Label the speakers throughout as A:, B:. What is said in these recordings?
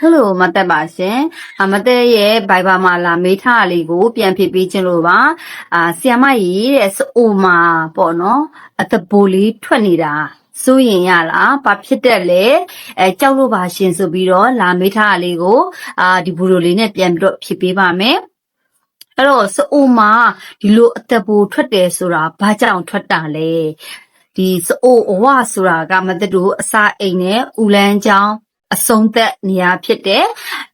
A: ဟယ်လိုမတ်တက်ပါရှင်အမတက်ရဲ့ဘိုင်ဘာမှာလာမေးထားတာလေးကို ပြန်ဖြည့်ပေးခြင်းလို့ပါအာဆီယမကြီးတဲ့စအိုမာပေါ့နော်အတဘိုးလေးထွက်နေတာစိုးရင်ရလားဘာဖြစ်တဲ့လဲအဲကြောက်လို့ပါရှင်ဆိုပြီးတော့လာမေးထားတာလေးကိုအာဒီဘူရိုလေးနဲ့ပြန်ပြီးတော့ဖြည့်ပေးပါမယ်အဲ့တော့စအိုမာဒီလိုအသက်ဘိုးထွက်တယ်ဆိုတာဘာကြောင့်ထွက်တာလဲဒီစအိုအဝဆိုတာကမသက်တို့အစာအိမ်နဲ့ဥလန်းချောင်း အဆုံးသက်နေရာဖြစ်တဲ့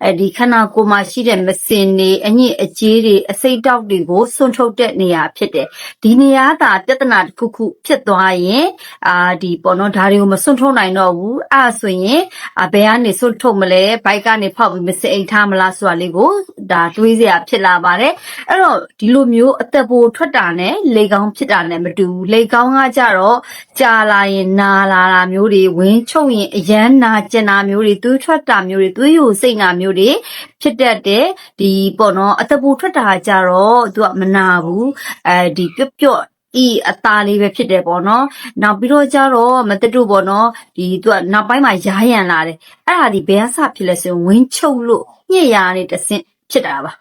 A: အဲဒီခန္ဓာကိုယ်မှာရှိတဲ့မစင်တွေအညစ်အကြေးတွေအစိတ်တောက်တွေကိုဆွန့်ထုတ်တဲ့နေရာဖြစ်တယ်ဒီနေရာသာပြဿနာတစ်ခုခုဖြစ်သွားရင်အာဒီပေါ့နော်ဒါတွေကိုမဆွန့်ထုတ်နိုင်တော့ဘူးအဲ့ဒါဆိုရင်အဘယ်ကနေဆွန့်ထုတ်မလဲဘိုက်ကနေဖောက်ပြီးမစင်အိတ်ထားမလားဆိုတာလေးကိုဒါတွေးစရာဖြစ်လာပါတယ်အဲ့တော့ဒီလိုမျိုးအသက်ပိုထွက်တာနဲ့လေကောင်းဖြစ်တာနဲ့မတူဘူးလေကောင်းကကြတော့ကြာလာရင်နာလာတာမျိုးတွေဝင်းချုပ်ရင်အရန်နာကျင်တာမျိုးတွေသွေးထွက်တာမျိုးတွေသွေးယိုစိတ်နာမျိုးတွေဖြစ်တတ်တဲ့ဒီပေါ့နော်အသက်ပိုထွက်တာကြတော့သူကမနာဘူးအဲဒီပျော့ပျော့ဤအသားလေးပဲဖြစ်တယ်ပေါ့နော်နောက်ပြီးတော့ကြတော့မတတို့ပေါ့နော်ဒီသူကနောက်ပိုင်းမှာရားရံလာတယ်အဲ့ဒါဒီဘယ်အစဖြစ်လဲဆိုရင်ဝင်းချုပ်လို့ညစ်ရာနေတဆင့် ဖြစ်တာပါ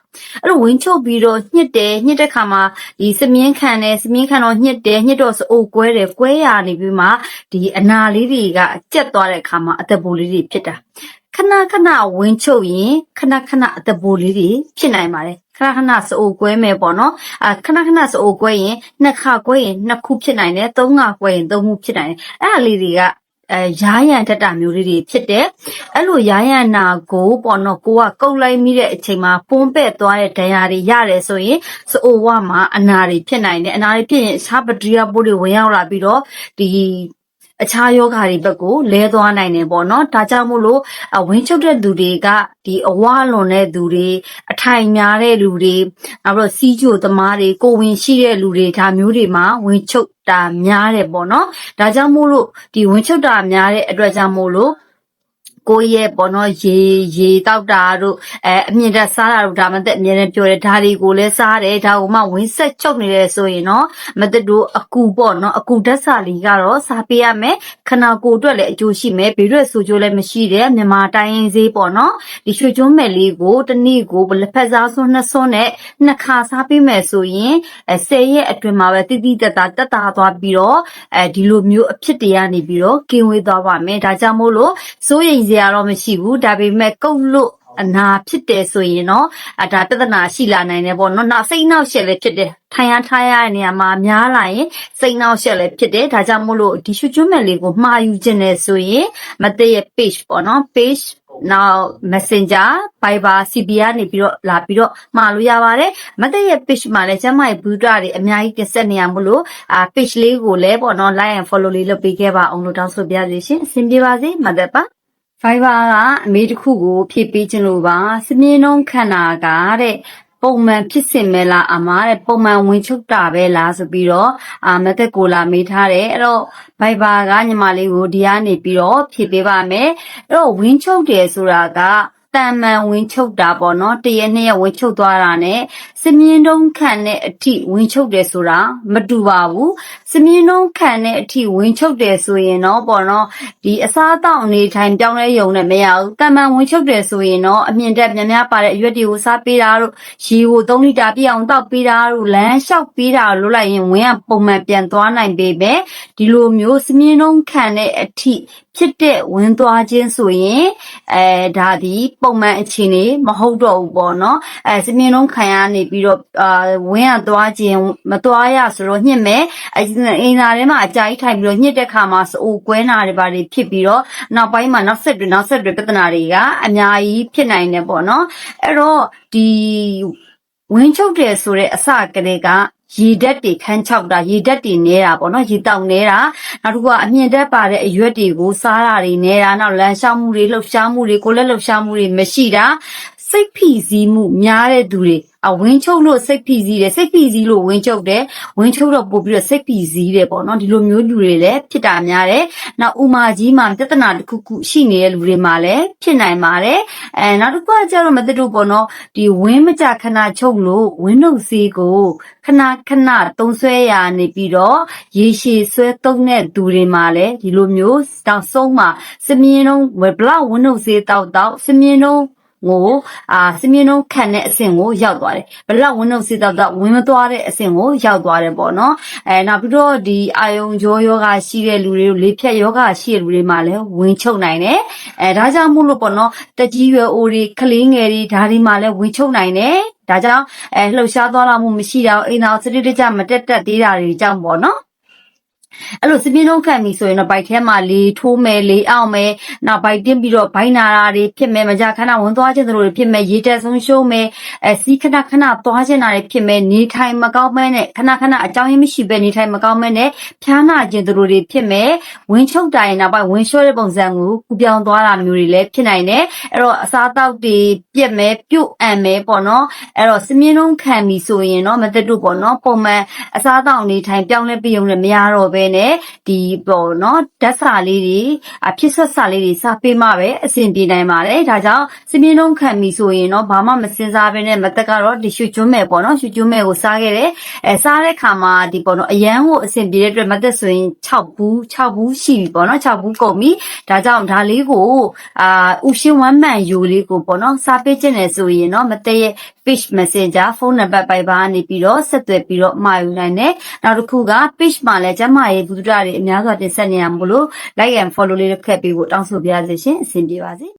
A: အဲ့တော့ဝင်းချုပ်ပြီးတော့ညှစ်တယ်ညှစ်တဲ့ခါမှာဒီစမြင်းခံတယ်စမြင်းခံတော့ညှစ်တယ်ညှစ်တော့စအိုကွဲတယ်ကွဲရနေပြီးမှဒီအနာလေးတွေကကြက်သွားတဲ့ခါမှာအသက်ပိုးလေးတွေဖြစ်တာခဏခဏဝင်းချုပ်ရင်ခဏခဏအသက်ပိုးလေးတွေဖြစ်နိုင်ပါတယ်ခဏခဏစအိုကွဲမယ်ပေါ့နော်အာခဏခဏစအိုကွဲရင်နှစ်ခါကွဲရင်နှစ်ခုဖြစ်နိုင်တယ်သုံးခါကွဲရင်သုံးခုဖြစ်နိုင်တယ်အဲ့ဒါလေးတွေက အဲရားရံတက်တာမျိုးလေးတွေဖြစ်တယ်အဲ့လိုရားရံနာကိုပေါ့နော်ကိုကကုတ်လိုက်မိတဲ့အချိန်မှာပွန်းပဲ့သွားတဲ့ဒဏ်ရာတွေရတယ်ဆိုရင်စအိုဝမှာအနာတွေဖြစ်နိုင်တယ်အနာတွေဖြစ်ရင်အခြားဘက်တီးရီးယားပိုးတွေဝင်ရောက်လာပြီးတော့ဒီအခြားယောဂါတွေဘက်ကိုလဲသွားနိုင်တယ်ပေါ့နော်ဒါကြောင့်မို့လို့အဝင်းချုပ်တဲ့သူတွေကဒီအဝလွန်တဲ့သူတွေအ ထိုင်များတဲ့လူတွေနောက်ပြီးတော့စီးကြိုသမားတွေကိုဝင်ရှိတဲ့လူတွေဒါမျိုးတွေမှာဝင်ချုပ်တာများတယ်ပေါ့နော်ဒါကြောင့်မို့လို့ဒီဝင်ချုပ်တာများတဲ့အတွက်ကြောင့်မို့လို့ ကိုယ့်ရဲ့ပေါ့နော်ရေရေတောက်တာတို့အဲအမြင့်တက်စားတာတို့ဒါမှသက်အမြဲတမ်းပြောတယ်ဒါတွေကိုလည်းစားတယ်ဒါကိုမှဝင်းဆက်ချုပ်နေတယ်ဆိုရင်တော့မသက်တို့အကူပေါ့နော်အကူဓာတ်စာလီကတော့စားပေးရမယ်ခနာကိုအတွက်လည်းအကျိုးရှိမယ်ဘေးရွက်ဆိုကျိုးလည်းမရှိတဲ့မြန်မာတိုင်းရင်းစေးပေါ့နော်ဒီရွှေကျွန်းမဲ့လေးကိုတစ်နေ့ကိုလက်ဖက်စားစွန်းနှစ်စွန်းနဲ့နှစ်ခါစားပေးမယ်ဆိုရင်အဲ10ရက်အတွင်းမှာပဲတိတိတတ်တာတက်တာသွားပြီးတော့အဲဒီလိုမျိုးအဖြစ်တွေကနေပြီးတော့ကင်းဝေးသွားပါမယ်ဒါကြောင့်မို့လို့စိုးရိမ်စရာတော့မရှိဘူးဒါပေမဲ့ကုတ်လို့အနာဖြစ်တယ်ဆိုရင်တော့အဒါပြဿနာရှိလာနိုင်တယ်ပေါ့နော်နောက်စိတ်နှောက်ရှက်လည်းဖြစ်တယ်ထိုင်ရထားရတဲ့နေရာမှာများလာရင်စိတ်နှောက်ရှက်လည်းဖြစ်တယ်ဒါကြောင့်မို့လို့ဒီရှုကျွမ်းမဲ့လေးကိုမှားယူခြင်းနဲ့ဆိုရင်မတည့်ရဲ့ page ပေါ့နော် page နောက် messenger viber cb ကနေပြီးတော့လာပြီးတော့မှာလို့ရပါတယ်မတည့်ရဲ့ page မှာလည်းကျမရဲ့ builder တွေအများကြီးတင်ဆက်နေရမလို့အာ page လေးကိုလည်းပေါ့နော် like and follow လေးလုပ်ပေးခဲ့ပါအောင်လို့တောင်းဆိုပြရစီရှင်အဆင်ပြေပါစေမသက်ပါ Fiverr ကအမေတစ်ခုကိုဖြည့်ပေးခြင်းလို့ပါစမြင်းလုံးခန္ဓာကတဲ့ပုံမှန်ဖြစ်စင်မဲလားအမတဲ့ပုံမှန်ဝင်ချုပ်တာပဲလားဆိုပြီးတော့အာမသက်ကိုလာမေးထားတယ်အဲ့တော့ Fiverr ကညီမလေးကိုဒီကနေပြီးတော့ဖြည့်ပေးပါမယ်အဲ့တော့ဝင်ချုပ်တယ်ဆိုတာက တန်မှန်ဝင်ချုပ်တာပေါ့နော်တရက်နှစ်ရက်ဝင်ချုပ်သွားတာ ਨੇ စမြင်းတုံးခံတဲ့အထိဝင်ချုပ်တယ်ဆိုတာမတူပါဘူးစမြင်းတုံးခံတဲ့အထိဝင်ချုပ်တယ်ဆိုရင်တော့ပေါ့နော်ဒီအစားအသောက်အနေထိုင်ပြောင်းလဲယုံနဲ့မရဘူးတန်မှန်ဝင်ချုပ်တယ်ဆိုရင်တော့အမြင့်တက်များများပါတဲ့အရွက်တွေကိုစားပေးတာတို့ရေကို3လီတာပြည့်အောင်တောက်ပေးတာတို့လမ်းလျှောက်ပေးတာလို့လိုက်ရင်ဝင်ကပုံမှန်ပြန်သွားနိုင်ပေပဲဒီလိုမျိုးစမြင်းတုံးခံတဲ့အထိဖြစ်တဲ့ဝင်သွားခြင်းဆိုရင်အဲဒါဒီပုံမှန်အခြေအနေမဟုတ်တော့ဘူးပေါ့နော်အဲစမြင်လုံးခံရနေပြီးတော့အာဝင်းကသွားခြင်းမသွားရဆိုတော့ညှစ်မယ်အအင်သာထဲမှာအကြာကြီးထိုင်ပြီးတော့ညှစ်တဲ့ခါမှာအိုကွဲနာတွေပါတွေဖြစ်ပြီးတော့နောက်ပိုင်းမှာနောက်ဆက်တွေနောက်ဆက်တွေပြဿနာတွေကအများကြီးဖြစ်နိုင်တယ်ပေါ့နော်အဲ့တော့ဒီဝင်းချုပ်တယ်ဆိုတဲ့အစကလေးက ရေဓာတ်တွေခန်းချောက်တာရေဓာတ်တွေနဲတာပေါ့နော်ရေတောက်နဲတာနောက်တစ်ခုကအမြင့်ဓာတ်ပါတဲ့အရွက်တွေကိုစားတာတွေနဲတာနောက်လမ်းလျှောက်မှုတွေလှုပ်ရှားမှုတွေကိုလည်းလှုပ်ရှားမှုတွေမရှိတာ စစိတ်ဖိစီးမှုများတဲ့သူတွေအဝင်းချုပ်လို့စိတ်ဖိစီးတယ်စိတ်ဖိစီးလို့ဝင်းချုပ်တယ်ဝင်းချုပ်တော့ပို့ပြီးတော့စိတ်ဖိစီးတယ်ပေါ့နော်ဒီလိုမျိုးလူတွေလည်းဖြစ်တာများတယ်နောက်ဥမာကြီးမှာပြဿနာတစ်ခုခုရှိနေတဲ့လူတွေမှာလည်းဖြစ်နိုင်ပါတယ်အဲနောက်တစ်ခုကကျတော့မသိတို့ပေါ့နော်ဒီဝင်းမကြခဏချုပ်လို့ဝင်းနှုတ်စေးကိုခဏခဏသုံးဆွဲရနေပြီးတော့ရေရှည်ဆွဲသုံးတဲ့သူတွေမှာလည်းဒီလိုမျိုးတောင်ဆုံးမှာစမြင်းလုံးဘလောက်ဝင်းနှုတ်စေးတောက်တောက်စမြင်းလုံး ကိုအာစမြင်းလုံးခံတဲ့အဆင့်ကိုရောက်သွားတယ်ဘလောက်ဝင်းနှုတ်စေးတောက်တောက်ဝင်မသွားတဲ့အဆင့်ကိုရောက်သွားတယ်ပေါ့နော်အဲနောက်ပြီးတော့ဒီအာယုံကြောယောဂရှိတဲ့လူတွေလေဖြတ်ယောဂရှိတဲ့လူတွေမှာလည်းဝင်ချုပ်နိုင်တယ်အဲဒါကြောင့်မို့လို့ပေါ့နော်တက်ကြီးရွယ်အိုတွေကလေးငယ်တွေဒါတွေမှာလည်းဝင်ချုပ်နိုင်တယ်ဒါကြောင့်အဲလှုပ်ရှားသွားလာမှုမရှိတာအိမ်တော်စတိတကျမတက်တက်သေးတာတွေကြောင့်ပေါ့နော် အဲ့လိုစပြင်းလုံးခံပြီဆိုရင်တော့ဘိုက်ထဲမှာလေထိုးမယ်လေအောင်မယ်နောက်ဘိုက်တင်းပြီးတော့ဘိုင်းနာတာတွေဖြစ်မယ်မကြခဏဝင်သွားခြင်းတို့တွေဖြစ်မယ်ရေတက်ဆုံးရှုံးမယ်အဲစီးခဏခဏသွားခြင်းတာတွေဖြစ်မယ်နေထိုင်မကောင်းမဲနဲ့ခဏခဏအကြောင်းရင်းမရှိပဲနေထိုင်မကောင်းမဲနဲ့ဖျားနာခြင်းတို့တွေဖြစ်မယ်ဝင်ချုပ်တိုင်နောက်ပိုင်းဝင်လျှော့တဲ့ပုံစံကိုကူပြောင်းသွားတာမျိုးတွေလည်းဖြစ်နိုင်တယ်အဲ့တော့အစားအသောက်တွေပြက်မယ်ပြုတ်အံမယ်ပေါ့နော်အဲ့တော့စမြင်းလုံးခံပြီဆိုရင်တော့မသက်တို့ပေါ့နော်ပုံမှန်အစားအသောက်နေထိုင်ပြောင်းလဲပြုံးလည်းမရတော့ဘဲနဲ့ဒီပေါ့နော်ဓာတ်စာလေးတွေအဖြစ်ဆက်စာလေးတွေစာပေးမှပဲအဆင်ပြေနိုင်ပါတယ်ဒါကြောင့်စမြင်းလုံးခံပြီဆိုရင်တော့ဘာမှမစင်စားဘဲနဲ့မသက်ကတော့ဒီရွှေကျွန်းမဲ့ပေါ့နော်ရွှေကျွန်းမဲ့ကိုစားခဲ့တယ်အဲစားတဲ့ခါမှာဒီပေါ့နော်အရန်ကိုအဆင်ပြေတဲ့အတွက်မသက်ဆိုရင်6ဘူး6ဘူးရှိပြီပေါ့နော်6ဘူးကုန်ပြီဒါကြောင့်ဒါလေးကိုအာဥရှင်ဝမ်းမှန်ယူလေးကိုပေါ့နော်စားပေးခြင်းနဲ့ဆိုရင်တော့မသက်ရဲ့ page messenger ဖုန်းနံပါတ်ပိုင်ပါနေပြီးတော့ဆက်သွယ်ပြီးတော့မှာယူနိုင်တယ်နောက်တစ်ခုက page မှာလည်းကျမရဲ့ဘူးဒရာတွေအများစွာတင်ဆက်နေရမလို့ like and follow လေးတစ်ခက်ပေးဖို့တောင်းဆိုပါရစေရှင်အဆင်ပြေပါစေ